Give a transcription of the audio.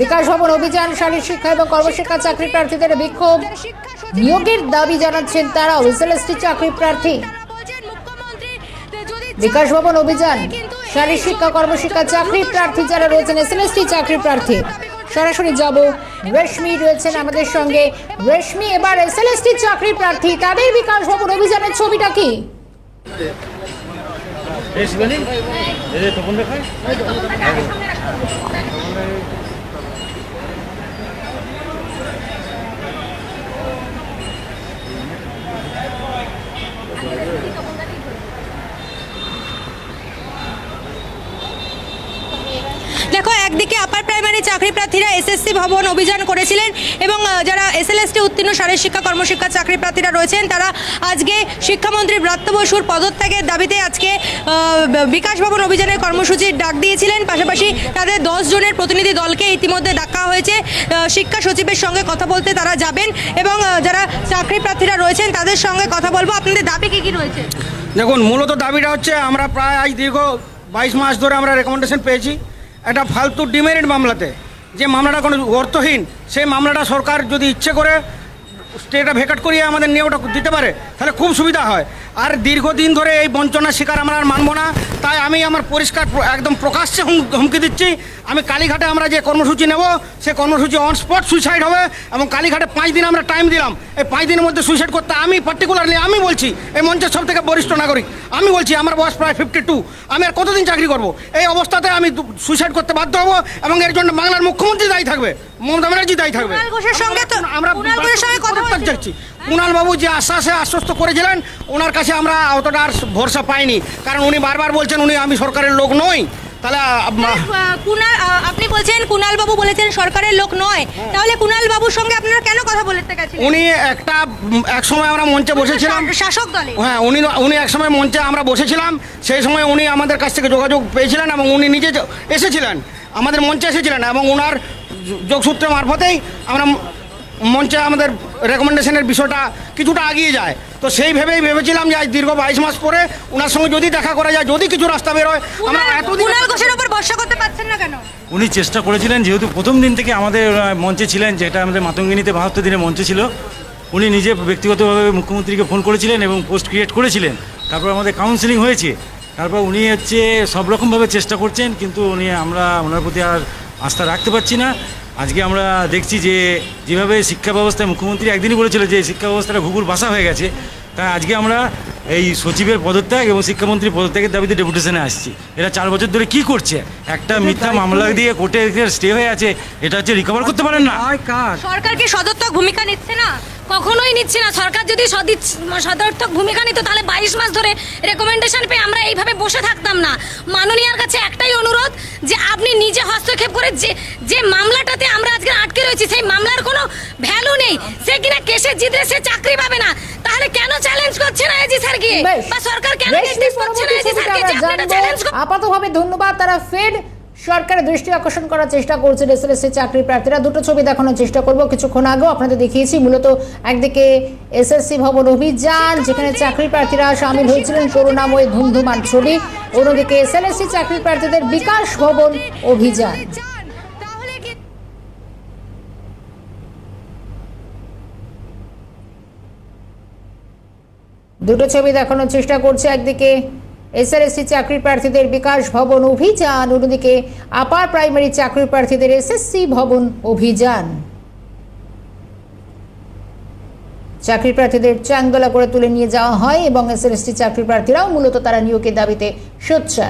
বিকাশ ভবন, অভিযান শারীর শিক্ষা এবং কর্মশিক্ষা চাকরি প্রার্থীদের বিক্ষোভ। নিয়োগের দাবি জানাচ্ছেন তারাও এসএলএসটি চাকরি প্রার্থী। বিকাশ ভবন, অভিযান শারীর শিক্ষা, কর্মশিক্ষা চাকরি প্রার্থী যারা রয়েছেন এসএলএসটি চাকরি প্রার্থী। সরাসরি যাব, রেশমি রয়েছেন আমাদের সঙ্গে। রেশমি, এবার এসএলএসটি চাকরি প্রার্থী, তাদের বিকাশ ভবন অভিযানের ছবিটা কি? এই শিবানী এই যে তপন দেখায় দেখো একদিকে আপার প্রাইমারি চাকরি প্রার্থীরা এসএসসি ভবন অভিযান করেছিলেন এবং যারা এসএলএসটি উত্তীর্ণ শারীর শিক্ষা কর্মশিক্ষা চাকরি প্রার্থীরা রয়েছেন, তারা আজকে শিক্ষামন্ত্রী ব্রাত্য বসুর পদত্যাগের দাবিতে আজকে বিকাশ ভবন অভিযানের কর্মসূচির ডাক দিয়েছিলেন। পাশাপাশি তাদের দশ জনের প্রতিনিধি দলকে ইতিমধ্যে ডাকা হয়েছে। শিক্ষা সচিবের সঙ্গে কথা বলতে তারা যাবেন এবং যারা চাকরি প্রার্থীরা রয়েছেন, তাদের সঙ্গে কথা বলব। আপনাদের দাবি কী কী রয়েছে? দেখুন, মূলত দাবিটা হচ্ছে আমরা প্রায় আজ দীর্ঘ বাইশ মাস ধরে আমরা রেকমেন্ডেশন পেয়েছি। একটা ফালতু ডিমেরিট মামলাতে। যে মামলাটা কোনো অর্থহীন, সেই মামলাটা সরকার যদি ইচ্ছে করে স্টেটা ভেকাট করিয়ে আমাদের নিয়োগটা দিতে পারে, তাহলে খুব সুবিধা হয়। আর দীর্ঘদিন ধরে এই বঞ্চনার শিকার আমরা আর মানবো না। তাই আমি আমার পরিষ্কার একদম প্রকাশ্যে হুম- হুমকি দিচ্ছি। আমি কালীঘাটে আমরা যে কর্মসূচি নেব, সে কর্মসূচি অন স্পট সুইসাইড হবে এবং কালীঘাটে পাঁচ দিন আমরা টাইম দিলাম। এই পাঁচ দিনের মধ্যে সুইসাইড করতে আমি পার্টিকুলারলি আমি বলছি, এই মঞ্চের সব থেকে বরিষ্ঠ নাগরিক, আমি বলছি আমার বয়স প্রায় ফিফটি টু আমি আর কতদিন চাকরি করব? এই অবস্থাতে আমি সুইসাইড করতে বাধ্য হব এবং এর জন্য বাংলার মুখ্যমন্ত্রী দায়ী থাকবে। মমতা ব্যানার্জি দায়ী থাকবে। সঙ্গে তো- আমরা পদত্যাগ কুণাল বাবু যে আশ্বাসে আশ্বস্ত করেছিলেন ওনার কাছে আমরা অতটা আর ভরসা পাইনি। কারণ উনি বারবার বলছেন উনি আমি সরকারের লোক নই। তাহলে আপনি বলছেন কুণাল বাবু বলেছেন সরকারের লোক নয়। তাহলে কুণাল বাবুর সঙ্গে আপনারা কেন কথা বলতে গেছিলেন? উনি একটা এক সময় আমরা মঞ্চে বসেছিলাম। শাসক দলে। হ্যাঁ উনি উনি এক সময় মঞ্চে আমরা বসেছিলাম। সেই সময় উনি আমাদের কাছ থেকে যোগাযোগ পেয়েছিলেন এবং উনি নিজে এসেছিলেন। আমাদের মঞ্চে এসেছিলেন এবং ওনার য- যোগসূত্রের মারফতেই আমরা মঞ্চে আমাদের রেকমেন্ডেশনের বিষয়টা কিছুটা এগিয়ে যায়। তো সেই ভেবেই ভেবেছিলাম যে আজ দীর্ঘ বাইশ মাস পরে ওনার সঙ্গে যদি দেখা করা যায় যদি কিছু রাস্তা বেরোয় আমরা এতদিন কুণাল ঘোষের উপর ভরসা করতে পারছেন না কেন? উনি চেষ্টা করেছিলেন যেহেতু প্রথম দিন থেকে আমাদের মঞ্চে ছিলেন যেটা আমাদের মাতঙ্গিনীতে বাহাত্তর দিনে মঞ্চে ছিল উনি নিজে ব্যক্তিগতভাবে মুখ্যমন্ত্রীকে ফোন করেছিলেন এবং পোস্ট ক্রিয়েট করেছিলেন। তারপর আমাদের কাউন্সিলিং হয়েছে। তারপর উনি হচ্ছে সব রকমভাবে চেষ্টা করছেন কিন্তু উনি আমরা ওনার প্রতি আর আস্থা রাখতে পারছি না। আজকে আমরা দেখছি যে যেভাবে শিক্ষা ব্যবস্থায় মুখ্যমন্ত্রী একদিনই বলেছিল যে শিক্ষা ব্যবস্থাটা ঘুঘুর বাসা হয়ে গেছে। তাই আজকে আমরা এই সচিবের পদত্যাগ এবং শিক্ষামন্ত্রীর পদত্যাগের দাবিতে ডেপুটেশনে আসছি। এরা চার বছর ধরে কি করছে? একটা মিথ্যা মামলা দিয়ে কোর্টে স্টে হয়ে আছে এটা হচ্ছে রিকভার করতে পারেন না। সরকার কি সদর্থক ভূমিকা নিচ্ছে না? কখনোই নিচ্ছে না। সরকার যদি সদর্থক ভূমিকা নিত তাহলে বাইশ মাস ধরে রেকমেন্ডেশন পেয়ে আমরা এইভাবে বসে থাকতাম না। মাননীয়ার কাছে একটাই অনুরোধ যে আপনি নিজে হস্তক্ষেপ করে যে যে মামলাটাতে আমরা আজকে আটকে রয়েছি সেই মামলার কোনো ভ্যালু নেই। সে কিনা কেসে জিতে সে চাকরি পাবে না। তাহলে কেন চ্যালেঞ্জ করছে না এজি স্যারকে। বা সরকার কেন নির্দেশ করছে না এজি স্যারকে চ্যালেঞ্জ আপাতভাবে ধন্যবাদ। তারা ফের সরকারের দৃষ্টি আকর্ষণ করার চেষ্টা করছেন এসএলএসসি চাকরি প্রার্থীরা। দুটো ছবি দেখানোর চেষ্টা করব। কিছুক্ষণ আগেও আপনাদের দেখিয়েছি, মূলত একদিকে এসএসসি ভবন অভিযান, যেখানে চাকরি প্রার্থীরা সামিল হয়েছিলেন করুণাময় ধুমধুমার ছবি, অন্যদিকে এসএলএসসি চাকরি প্রার্থীদের বিকাশ ভবন অভিযান। দুটো ছবি দেখানোর চেষ্টা করছে একদিকে এসআরএসসি চাকরি প্রার্থীদের বিকাশ ভবন অভিযান। অন্যদিকে আপার প্রাইমারি চাকরি প্রার্থীদের এসএসসি ভবন অভিযান। চাকরি প্রার্থীদের চাঙ্গলা করে তুলে নিয়ে যাওয়া হয় এবং এসএলএসটি চাকরি প্রার্থীরাও মূলত তারা নিয়োগের দাবিতে সোচ্চার।